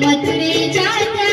मथुरेच्या